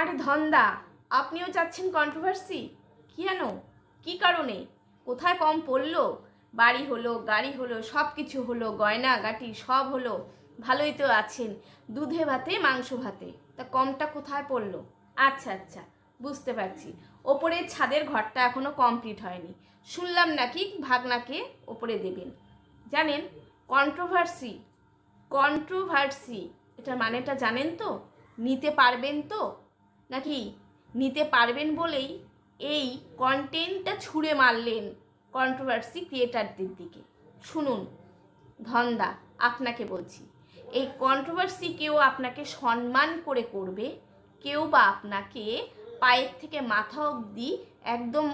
আরে ধন্দা, আপনিও চাচ্ছেন কন্ট্রোভার্সি কেন কি কারণে? কোথায় কম পড়ল? বাড়ি হলো, গাড়ি হলো সব কিছু হলো, গয়না, গাটি, সব হলো, ভালোই তো আছেন, দুধে ভাতে, মাংস ভাতে, তা কমটা কোথায় পড়ল? আচ্ছা আচ্ছা বুঝতে পারছি। ওপরের ছাদের ঘরটা এখনও কমপ্লিট হয়নি। শুনলাম নাকি ভাগনাকে ওপরে দেবেন। জানেন কন্ট্রোভার্সি কন্ট্রোভার্সি এটার মানেটা জানেন তো? নিতে পারবেন তো? নাকি নিতে পারবেন বলেই এই কন্টেন্টটা ছুঁড়ে মারলেন কন্ট্রোভার্সি ক্রিয়েটারদের দিকে। শুনুন, ধন্দা, আপনাকে বলছি, এই কন্ট্রোভার্সি কেউ আপনাকে সম্মান করে করবে, কেউ বা আপনাকে পায়ের থেকে মাথা অবধি একদম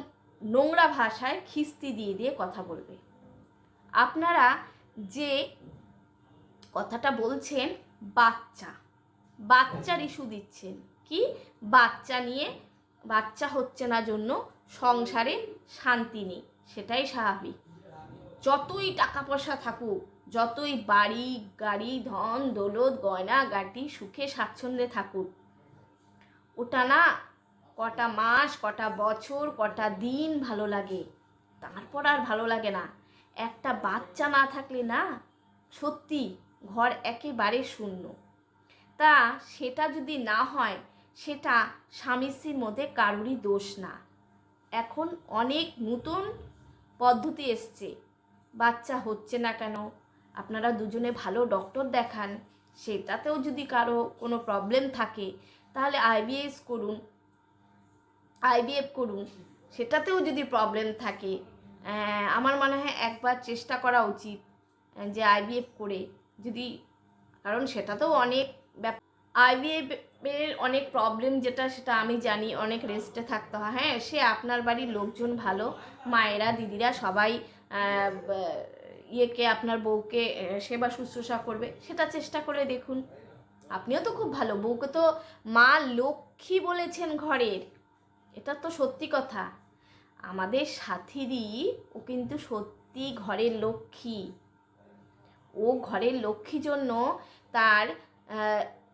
নোংরা ভাষায় খিস্তি দিয়ে দিয়ে কথা বলবে। আপনারা যে কথাটা বলছেন, বাচ্চা, বাচ্চার ইস্যু দিচ্ছেন কি? বাচ্চা নিয়ে বাচ্চা হচ্ছে না জন্য সংসারে শান্তি নেই, সেটাই স্বাভাবিক। যতই টাকা পয়সা থাকুক, যতই বাড়ি, গাড়ি, ধন, দৌলত, গয়না, গাটি, সুখে, স্বাচ্ছন্দ্যে থাকুক, ওটা না কটা মাস, কটা বছর, কটা দিন ভালো লাগে, তারপর আর ভালো লাগে না। একটা বাচ্চা না থাকলে না সত্যি ঘর একেবারে শূন্য। তা সেটা যদি না হয় সেটা স্বামী স্ত্রীর মধ্যে কারোরই দোষ না। এখন অনেক নতুন পদ্ধতি এসছে। বাচ্চা হচ্ছে না কেন? আপনারা দুজনে ভালো ডক্টর দেখান। সেটাতেও যদি কারও কোনো প্রবলেম থাকে, তাহলে আইবিএস করুন। আইবিএফ করুন। সেটাতেও যদি প্রবলেম থাকে আমার মনে হয় একবার চেষ্টা করা উচিত যে আইবিএফ করে। যদি, কারণ সেটাতেও অনেক ব্যাপার আইবিএফ এর অনেক প্রবলেম যেটা সেটা আমি জানি, অনেক রেস্টে থাকতে হয়। হ্যাঁ সে আপনার বাড়ির লোকজন ভালো, মায়েরা, দিদিরা সবাই ইয়েকে, আপনার বউকে সেবা শুশ্রূষা করবে, সেটা চেষ্টা করে দেখুন। আপনিও তো খুব ভালো, বউকে তো মা লক্ষ্মী বলেছেন ঘরের। এটা তো সত্যি কথা। আমাদের সাথীরই, ও কিন্তু সত্যি ঘরের লক্ষ্মী। ও ঘরের লক্ষ্মী জন্য তার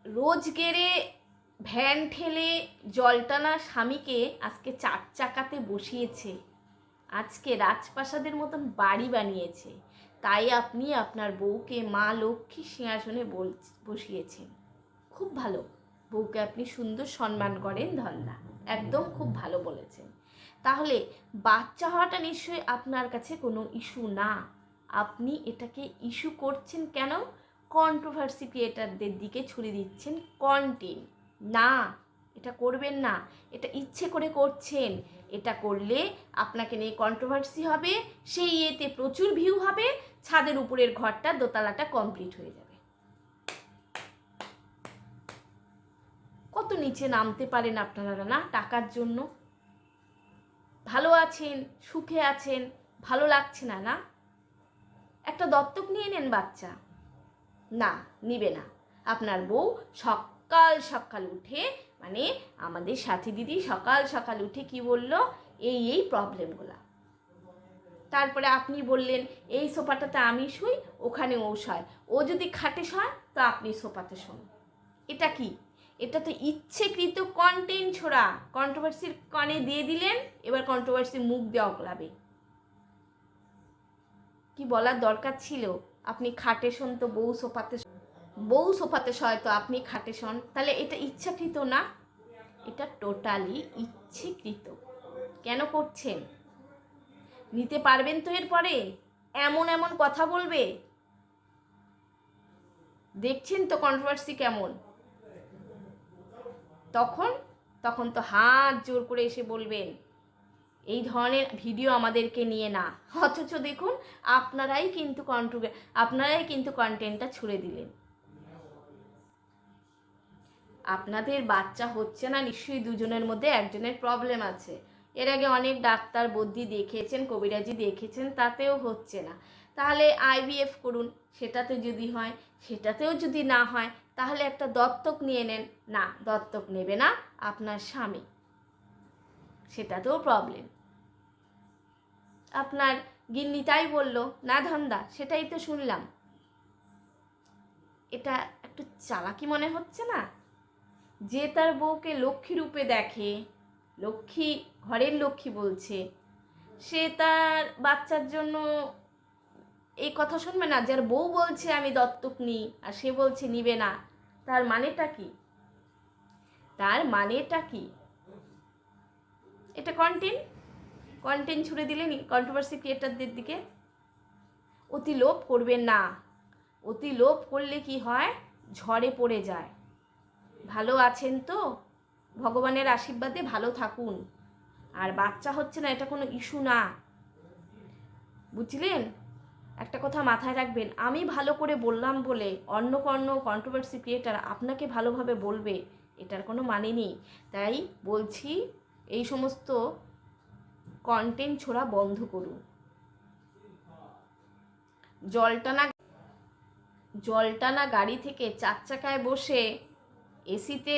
আহ, রোজগেরে ভ্যান ঠেলে জলটানা স্বামীকে আজকে চার চাকাতে বসিয়েছে। আজকে রাজপ্রাসাদের মতন বাড়ি বানিয়েছে। তাই আপনি আপনার বউকে মা লক্ষ্মী সিংহাসনে বসিয়েছেন। খুব ভালো। বউকে আপনি সুন্দর সম্মান করেন ধন্দা একদম খুব ভালো বলেছেন। তাহলে বাচ্চা হওয়াটা নিশ্চয়ই আপনার কাছে কোনো ইস্যু না। আপনি এটাকে ইস্যু করছেন কেন? কন্ট্রোভার্সি ক্রিয়েটারদের দিকে ছুড়ে দিচ্ছেন কন্টেন্ট না, এটা করবেন না। এটা ইচ্ছে করে করছেন। এটা করলে আপনাকে নিয়ে কন্ট্রোভার্সি হবে, সেই ইয়েতে প্রচুর ভিউ হবে, ছাদের উপরের ঘরটা, দোতলাটা কমপ্লিট হয়ে যাবে। কত নিচে নামতে পারেন আপনারা, না, টাকার জন্য? ভালো আছেন, সুখে আছেন, ভালো লাগছে না না? একটা দত্তক নিয়ে নেন বাচ্চা। না, নিবে না। আপনার বউ সকাল সকাল উঠে মানে আমাদের সাথী দিদি সকাল সকাল উঠে কি বলল? এই এই প্রবলেমগুলো তারপরে আপনি বললেন, এই সোফাটাতে আমি শুই, ওখানে ও শয়। ও যদি খাটে শয়, তো আপনি সোফাতে শোন। এটা কি? এটা তো ইচ্ছেকৃত কন্টেন্ট ছোড়া। কন্ট্রোভার্সির কানে দিয়ে দিলেন, এবার কন্ট্রোভার্সি মুখ দিয়ে অকলাবে কি বলার দরকার ছিল? আপনি খাটে শোন তো বউ সোফাতে বউ সোফাতে শয় তো আপনি খাটে শোন তাহলে এটা ইচ্ছাকৃত না? এটা টোটালি ইচ্ছেকৃত। কেন করছেন? নিতে পারবেন তো এরপরে? এমন এমন কথা বলবে? দেখছেন তো কন্ট্রোভার্সি কেমন? তখন? তখন তো হাত জোর করে এসে বলবেন এই ধরনের ভিডিও আমাদেরকে নিয়ে না। অথচ দেখুন, আপনারাই কিন্তু কন্ট্রো আপনারাই কিন্তু কন্টেন্টটা ছুড়ে দিলেন। আপনাদের বাচ্চা হচ্ছে না, নিশ্চয়ই দুজনের মধ্যে একজনের প্রবলেম আছে। এর আগে অনেক ডাক্তার বদ্যি দেখিয়েছেন, কবিরাজি দেখেছেন তাতেও হচ্ছে না। তাহলে আইভিএফ করুন, সেটাতে যদি হয়, সেটাতেও যদি না হয়, তাহলে একটা দত্তক নিয়ে নেন। না, দত্তক নেবে না আপনার স্বামী। সেটাতেও প্রবলেম আপনার গিন্নি তাই বলল, না ধন্দা, সেটাই তো শুনলাম। এটা একটু চালাকি মনে হচ্ছে না? যে তার বউকে লক্ষ্মী রূপে দেখে, লক্ষ্মী, ঘরের লক্ষ্মী বলছে, সে তার বাচ্চার জন্য এই কথা শুনবে না? যার বউ বলছে, আমি দত্তক নিই আর সে বলছে, নিবে না। তার মানেটা কি? তার মানেটা কি? এটা কন্টেন্ট কন্টেন্ট ছুড়ে দিলেন কন্ট্রোভার্সি ক্রিয়েটারদের দিকে। অতি লোভ করবেন না। অতি লোভ করলে কি হয়? ঝড়ে পড়ে যায়। ভালো আছেন তো? ভগবানের আশীর্বাদে ভালো থাকুন। আর বাচ্চা হচ্ছে না, এটা কোনো ইস্যু না। বুঝলেন? একটা কথা মাথায় রাখবেন, আমি ভালো করে বললাম বলে অন্য কোনো কন্ট্রোভার্সি ক্রিয়েটার আপনাকে ভালোভাবে বলবে, এটার কোনো মানে নেই। তাই বলছি এই সমস্ত কন্টেন্ট ছোড়া বন্ধ করুন। জলটানা জলটানা গাড়ি থেকে চার চাকায় বসে এসিতে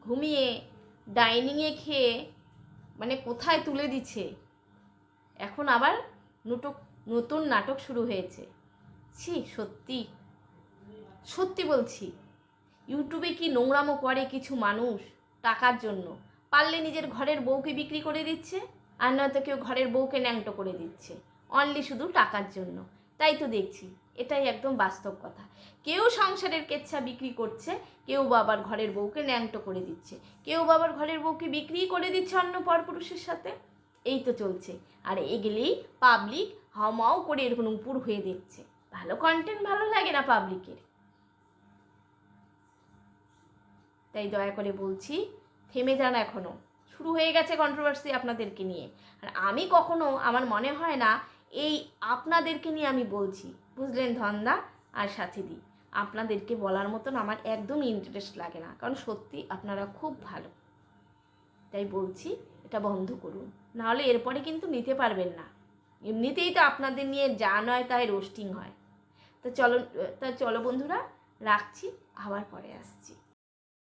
ঘুমিয়ে ডাইনিংয়ে খেয়ে মানে কোথায় তুলে দিচ্ছে? এখন আবার নটক নতুন নাটক শুরু হয়েছে। ছি, সত্যি। সত্যি বলছি ইউটিউবে কি নোংরামো করে কিছু মানুষ টাকার জন্য? পারলে নিজের ঘরের বউকে বিক্রি করে দিচ্ছে, আর নয়তো কেউ ঘরের বউকে ন্যাংটো করে দিচ্ছে। অনলি শুধু টাকার জন্য। তাই তো দেখছি, এটাই একদম বাস্তব কথা। কেউ সংসারের কেচ্ছা বিক্রি করছে, কেউ বাবার ঘরের বউকে ন্যাংটো করে দিচ্ছে। কেউ বাবার ঘরের বউকে বিক্রি করে দিচ্ছে অন্য পরপুরুষের সাথে। এই তো চলছে। আর এগুলেই পাবলিক হামাও করে এরকম উপর হয়ে দিচ্ছে ভালো কন্টেন্ট ভালো লাগে না পাবলিকের তাই দয়া করে বলছি থেমে যান এখনও শুরু হয়ে গেছে কন্ট্রোভার্সি আপনাদেরকে নিয়ে। আর আমি কখনো, আমার মনে হয় না, এই আপনাদেরকে নিয়ে আমি বলছি। বুঝলেন ধন্দা আর সাথীদি? আপনাদেরকে বলার মতন আমার একদম ইন্টারেস্ট লাগে না। কারণ সত্যি আপনারা খুব ভালো। তাই বলছি, এটা বন্ধ করুন। নাহলে এরপরে কিন্তু নিতে পারবেন না। এমনিতেই তো আপনাদের নিয়ে যা নয়, তাই রোস্টিং হয়। তা চলো তা চলো বন্ধুরা, রাখছি, আবার পরে আসছি।